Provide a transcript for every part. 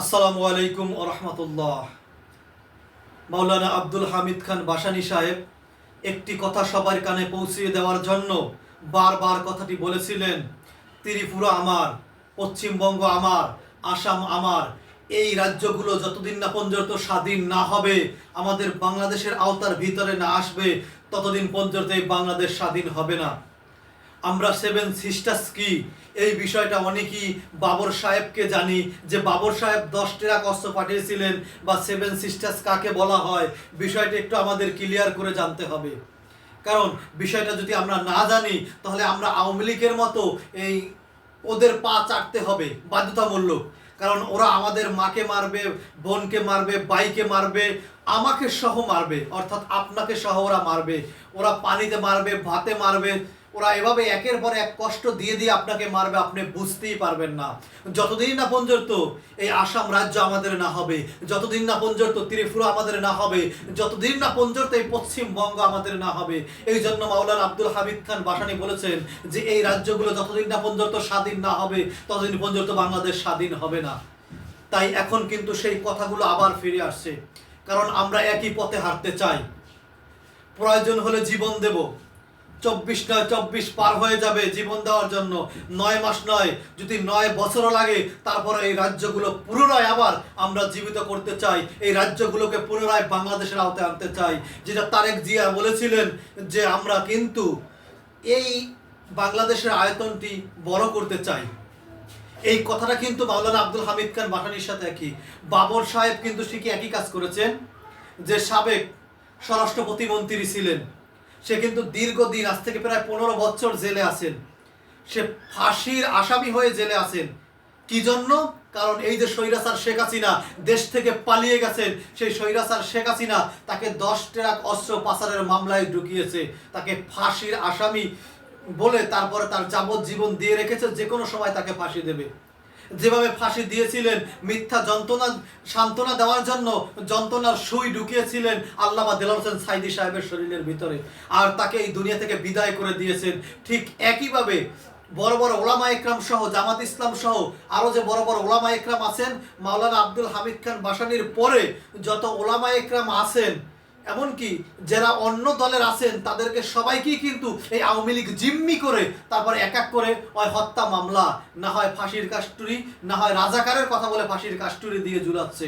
আসসালামু আলাইকুম রহমতুল্লাহ। মাওলানা আব্দুল হামিদ খান বাসানি সাহেব, একটি কথা সবার কানে পৌঁছিয়ে দেওয়ার জন্য বারবার কথাটি বলেছিলেন, ত্রিপুরা আমার, পশ্চিমবঙ্গ আমার, আসাম আমার, এই রাজ্যগুলো যতদিন না পর্যন্ত স্বাধীন না হবে, আমাদের বাংলাদেশের আওতার ভিতরে না আসবে, ততদিন পর্যন্ত এই বাংলাদেশ স্বাধীন হবে না। আমরা সেভেন সিস্টার্স কি? এই বিষয়টা অনেকেই বাবর সাহেবকে জানি যে বাবর সাহেব দশ টেরা কষ্ট পাঠিয়েছিলেন বা সেভেন সিস্টার্স কাকে বলা হয়, বিষয়টা একটু আমাদের ক্লিয়ার করে জানতে হবে। কারণ বিষয়টা যদি আমরা না জানি, তাহলে আমরা আওয়ামী লীগের মতো এই ওদের পা চাটতে হবে বাধ্যতামূলক। কারণ ওরা আমাদের মাকে মারবে, বোনকে মারবে বাইকে মারবে, আমাকে সহ মারবে, অর্থাৎ আপনাকে সহ ওরা মারবে। ওরা পানিতে মারবে, ভাতে মারবে ওরা এভাবে একের পর এক কষ্ট দিয়ে দিয়ে আপনাকে মারবে, আপনি বুঝতেই পারবেন না। যতদিন না পর্যন্ত এই আসাম রাজ্য আমাদের না হবে, যতদিন না পর্যন্ত ত্রিপুরা আমাদের না হবে, যতদিন না পর্যন্ত এই পশ্চিমবঙ্গ আমাদের না হবে, এই জন্য মাওলানা আব্দুল হামিদ খান বাসানি বলেছেন যে এই রাজ্যগুলো যতদিন না পর্যন্ত স্বাধীন না হবে, ততদিন পর্যন্ত বাংলাদেশ স্বাধীন হবে না। তাই এখন কিন্তু সেই কথাগুলো আবার ফিরে আসছে। কারণ আমরা একই পথে হাঁটতে চাই। প্রয়োজন হলে জীবন দেব। চব্বিশ নয়, চব্বিশ পার হয়ে যাবে জীবন দেওয়ার জন্য। নয় মাস নয়, যদি নয় বছরও লাগে, তারপরে এই রাজ্যগুলো পুনরায় আবার আমরা জীবিত করতে চাই। এই রাজ্যগুলোকে পুনরায় বাংলাদেশের আওতায় আনতে চাই। যেটা তারেক জিয়া বলেছিলেন যে, আমরা কিন্তু এই বাংলাদেশের আয়তনটি বড় করতে চাই। এই কথাটা কিন্তু মাওলানা আব্দুল হামিদ খান বাটানির সাথে একই। বাবর সাহেব কিন্তু কি একই কাজ করেছেন, যে সাবেক স্বরাষ্ট্র প্রতিমন্ত্রী ছিলেন। সে কিন্তু দীর্ঘদিন, আজ থেকে প্রায় পনেরো বছর জেলে আছেন। সে ফাঁসির আসামি হয়ে জেলে আছেন। কি জন্য? কারণ এই যে স্বৈরাচার শেখ হাসিনা দেশ থেকে পালিয়ে গেছেন, সেই স্বৈরাচার শেখ হাসিনা তাকে দশ ট্রাক অস্ত্র পাচারের মামলায় ঢুকিয়েছে। তাকে ফাঁসির আসামি বলে তারপরে তার যাবজ্জীবন দিয়ে রেখেছে, যে কোনো সময় তাকে ফাঁসি দেবে। যেভাবে ফাঁসি দিয়েছিলেন, মিথ্যা যন্ত্রণা, সান্ত্বনা দেওয়ার জন্য যন্ত্রণার সুই ঢুকিয়েছিলেন আল্লামা দেলার হোসেন সাইদি সাহেবের শরীরের ভিতরে। আর তাকে এই দুনিয়া থেকে বিদায় করে দিয়েছেন। ঠিক একইভাবে বড় বড় ওলামা একরাম সহ, জামাত ইসলাম সহ আরও যে বড় বড় ওলামা একরাম আছেন, মাওলানা আব্দুল হামিদ খান বাসানির পরে যত ওলামা একরাম আছেন এমনকি যারা অন্য দলের আছেন, তাদেরকে সবাইকেই কিন্তু এই আওয়ামী লীগ জিম্মি করে তারপর এক এক করে হয় হত্যা মামলা, না হয় ফাঁসির কাস্টুরি না হয় রাজাকারের কথা বলে ফাঁসির কাস্টুরি দিয়ে ঝুলাচ্ছে।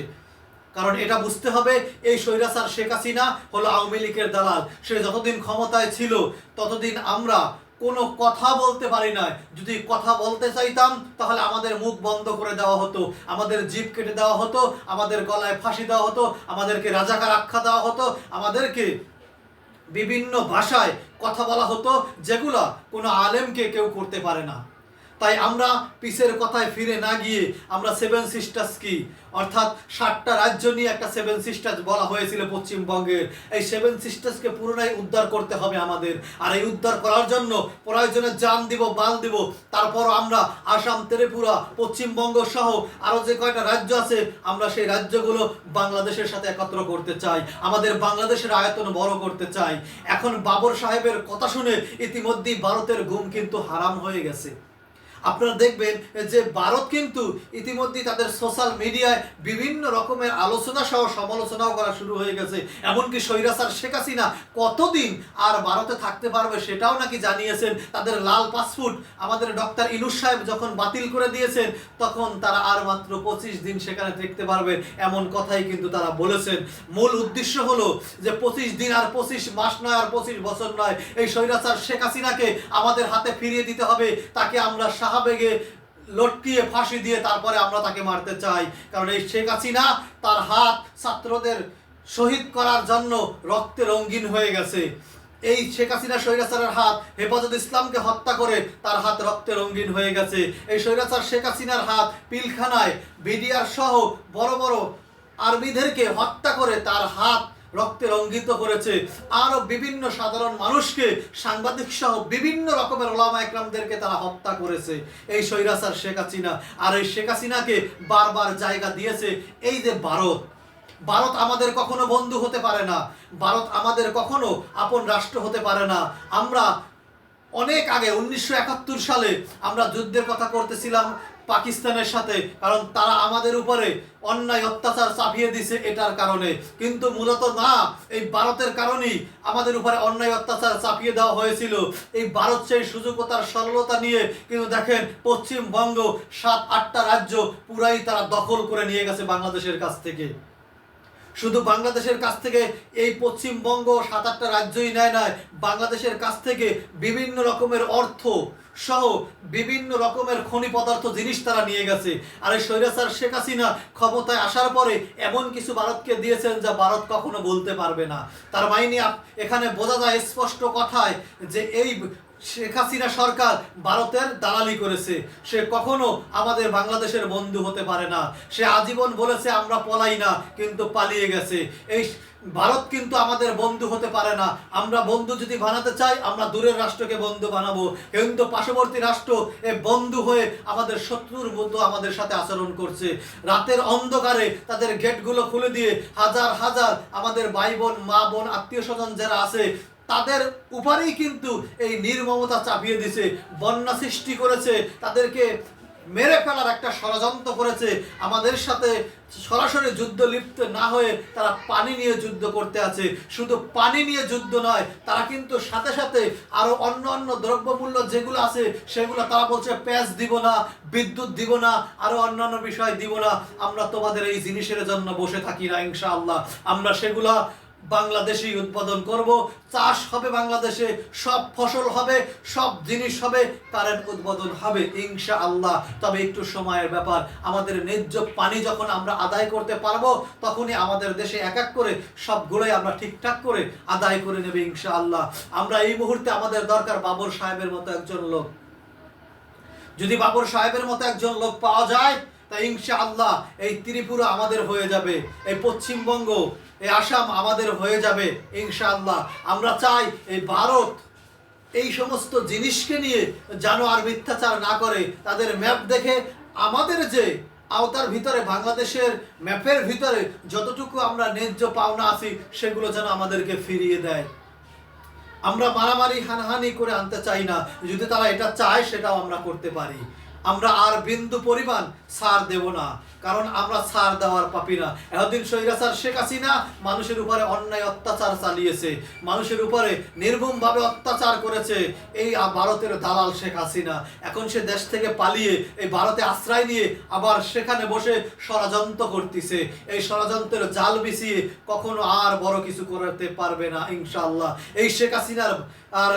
কারণ এটা বুঝতে হবে, এই স্বৈরাচার শেখ হাসিনা হলো আওয়ামী লীগের দালাল। সে যতদিন ক্ষমতায় ছিল, ততদিন আমরা কোনো কথা বলতে পারি না যদি কথা বলতে চাইতাম, তাহলে আমাদের মুখ বন্ধ করে দেওয়া হতো, আমাদের জিভ কেটে দেওয়া হতো, আমাদের গলায় ফাঁসি দেওয়া হতো, আমাদেরকে রাজাকার আখ্যা দেওয়া হতো, আমাদেরকে বিভিন্ন ভাষায় কথা বলা হতো, যেগুলো কোনো আলেমকে কেউ করতে পারে না। তাই আমরা পিসের কথায় ফিরে না গিয়ে আমরা সেভেন সিস্টার্স কি? অর্থাৎ ষাটটা রাজ্য নিয়ে একটা সেভেন সিস্টার্স বলা হয়েছিল পশ্চিমবঙ্গের এই সেভেন সিস্টার্সকে পুনরায় উদ্ধার করতে হবে আমাদের। আর এই উদ্ধার করার জন্য প্রয়োজনে জান দিব, বাল দিব। তারপর আমরা আসাম, ত্রিপুরা, পশ্চিমবঙ্গ সহ আরও যে কয়টা রাজ্য আছে, আমরা সেই রাজ্যগুলো বাংলাদেশের সাথে একত্র করতে চাই। আমাদের বাংলাদেশের আয়তন বড় করতে চাই। এখন বাবর সাহেবের কথা শুনে ইতিমধ্যেই ভারতের ঘুম কিন্তু হারাম হয়ে গেছে। আপনারা দেখবেন যে ভারত কিন্তু ইতিমধ্যে তাদের সোশ্যাল মিডিয়ায় বিভিন্ন রকমের আলোচনা সহ সমালোচনাও করা শুরু হয়ে গেছে। এমনকি স্বৈরাচার শেখ হাসিনা কতদিন আর ভারতে থাকতে পারবে সেটাও নাকি জানিয়েছেন তাদের লাল পাসপোর্ট আমাদের ডক্টর ইনুস সাহেব যখন বাতিল করে দিয়েছেন, তখন তারা আর মাত্র পঁচিশ দিন সেখানে থাকতে পারবে, এমন কথাই কিন্তু তারা বলেছেন। মূল উদ্দেশ্য হলো যে পঁচিশ দিন আর পঁচিশ মাস নয় আর পঁচিশ বছর নয়, এই স্বৈরাচার শেখ হাসিনাকে আমাদের হাতে ফিরিয়ে দিতে হবে, তাকে আমরা সাহাবেগে লটকিয়ে ফাঁসি দিয়ে তারপরে আমরা তাকে মারতে চাই। কারণ এই শেখ হাসিনা তার হাত ছাত্রদের শহীদ করার জন্য রক্তে রঙিন হয়ে গেছে। এই শেখ হাসিনা স্বৈরাচারের হাত হেফাজত ইসলামকে হত্যা করে তার হাত রক্তে রঙিন হয়ে গেছে। এই স্বৈরাচার শেখ হাসিনার হাত পিলখানায়, বিডিআর সহ বড় বড় আর্মিদেরকে হত্যা করে তার হাত রক্তে রঙ্গিত করেছে। আরও বিভিন্ন সাধারণ মানুষকে, সাংবাদিক সহ বিভিন্ন রকমের ওলামা একরামদেরকে তারা হত্যা করেছে। এই স্বৈরাচার শেখ হাসিনা। আর এই শেখ হাসিনাকে বারবার জায়গা দিয়েছে এই যে ভারত। ভারত আমাদের কখনো বন্ধু হতে পারে না। ভারত আমাদের কখনো আপন রাষ্ট্র হতে পারে না। আমরা অনেক আগে, উনিশশো একাত্তর সালে আমরা যুদ্ধের কথা করতেছিলাম পাকিস্তানের সাথে, কারণ তারা আমাদের উপরে অন্যায়, অত্যাচার চাপিয়ে দিছে এটার কারণে। কিন্তু মূলত না, এই ভারতের কারণেই আমাদের উপরে অন্যায়, অত্যাচার চাপিয়ে দেওয়া হয়েছিল। এই ভারত সেই সুযোগ ও তার সরলতা নিয়ে কিন্তু দেখেন, পশ্চিমবঙ্গ সাত, আটটা রাজ্য পুরাই তারা দখল করে নিয়ে গেছে বাংলাদেশের কাছ থেকে। শুধু বাংলাদেশের কাছ থেকে এই পশ্চিমবঙ্গ সাত আটটা রাজ্যই নেয় নয় বাংলাদেশের কাছ থেকে বিভিন্ন রকমের অর্থ সহ বিভিন্ন রকমের খনি পদার্থ জিনিস তারা নিয়ে গেছে। আর এই স্বৈরাচার শেখ হাসিনা ক্ষমতায় আসার পরে এমন কিছু ভারতকে দিয়েছেন যা ভারত কখনো বলতে পারবে না। তার মাইনে এখানে বোঝা যায় স্পষ্ট কথায় যে এই শেখ হাসিনা সরকার ভারতের দালালি করেছে। সে কখনো আমাদের বাংলাদেশের বন্ধু হতে পারে না। সে আজীবন বলেছে, আমরা পলাই না, কিন্তু পালিয়ে গেছে। এই ভারত কিন্তু আমাদের বন্ধু হতে পারে না। আমরা বন্ধু যদি বানাতে চাই, আমরা দূরের রাষ্ট্রকে বন্ধু বানাবো। কিন্তু পার্শ্ববর্তী রাষ্ট্র এ বন্ধু হয়ে আমাদের শত্রুর মতো আমাদের সাথে আচরণ করছে। রাতের অন্ধকারে তাদের গেটগুলো খুলে দিয়ে হাজার হাজার আমাদের ভাই বোন, মা বোন, আত্মীয় স্বজন যারা আছে তাদের উপরেই কিন্তু এই নির্মমতা চাপিয়ে দিছে, বন্যা সৃষ্টি করেছে, তাদেরকে মেরে ফেলার একটা ষড়যন্ত্র করেছে। আমাদের সাথে সরাসরি যুদ্ধ লিপ্ত না হয়ে তারা পানি নিয়ে যুদ্ধ করতে আছে। শুধু পানি নিয়ে যুদ্ধ নয়, তারা কিন্তু সাথে সাথে আরও অন্য অন্য দ্রব্যমূল্য যেগুলো আছে, সেগুলো তারা বলছে প্যাঁচ দিব না, বিদ্যুৎ দিব না, আরও অন্যান্য বিষয় দিব না। আমরা তোমাদের এই জিনিসের জন্য বসে থাকি না, ইনশাআল্লাহ। আমরা সেগুলা বাংলাদেশেই উৎপাদন করব, চাষ হবে বাংলাদেশে, সব ফসল হবে, সব জিনিস হবে, কারেন্ট উৎপাদন হবে ইনশা আল্লাহ তবে একটু সময়ের ব্যাপার, আমাদের ন্যায্য পানি যখন আমরা আদায় করতে পারব, তখনই আমাদের দেশে এক এক করে সবগুলোই আমরা ঠিকঠাক করে আদায় করে নেবে ইনশা আল্লাহ আমরা এই মুহূর্তে আমাদের দরকার বাবর সাহেবের মতো একজন লোক। যদি বাবর সাহেবের মতো একজন লোক পাওয়া যায় তা ইনশা আল্লাহ এই ত্রিপুরা আমাদের হয়ে যাবে, এই পশ্চিমবঙ্গ, এই আসাম আমাদের হয়ে যাবে ইনশা আল্লাহ আমরা চাই এই ভারত এই সমস্ত জিনিসকে নিয়ে যেন আর মিথ্যাচার না করে, তাদের ম্যাপ দেখে আমাদের যে আওতার ভিতরে, বাংলাদেশের ম্যাপের ভিতরে যতটুকু আমরা ন্যায্য পাওনা আছি, সেগুলো যেন আমাদেরকে ফিরিয়ে দেয়। আমরা মারামারি, হানাহানি করে আনতে চাই না, যদি তারা এটা চায়, সেটাও আমরা করতে পারি। আমরা আর বিন্দু পরিমাণ ছাড় দেব না, কারণ আমরা ছাড় দেওয়ার পাপি না। এতদিন স্বৈরাচার শেখ হাসিনা মানুষের উপরে অন্যায় অত্যাচার চালিয়েছে, মানুষের উপরে নির্মমভাবে অত্যাচার করেছে। এই ভারতের দালাল শেখ হাসিনা। এখন সে দেশ থেকে পালিয়ে এই ভারতে আশ্রয় নিয়ে আবার সেখানে বসে ষড়যন্ত্র করতেছে। এই ষড়যন্ত্রের জাল বিছিয়ে কখনো আর বড় কিছু করতে পারবে না, ইনশাআল্লাহ। এই শেখ হাসিনার আর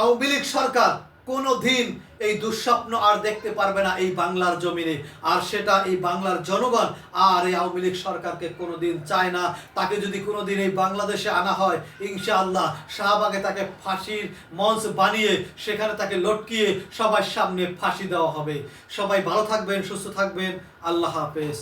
আওয়ামী লীগ সরকার কোনো দিন এই দুঃস্বপ্ন আর দেখতে পারবে না এই বাংলার জমিনে। আর সেটা এই বাংলার জনগণ, আর এই আওয়ামী লীগ সরকারকে কোনোদিন চায় না। তাকে যদি কোনোদিন এই বাংলাদেশে আনা হয়, ইনশাআল্লাহ শাহবাগে তাকে ফাঁসির মঞ্চ বানিয়ে, সেখানে তাকে লটকিয়ে সবার সামনে ফাঁসি দেওয়া হবে। সবাই ভালো থাকবেন, সুস্থ থাকবেন। আল্লাহ হাফেজ।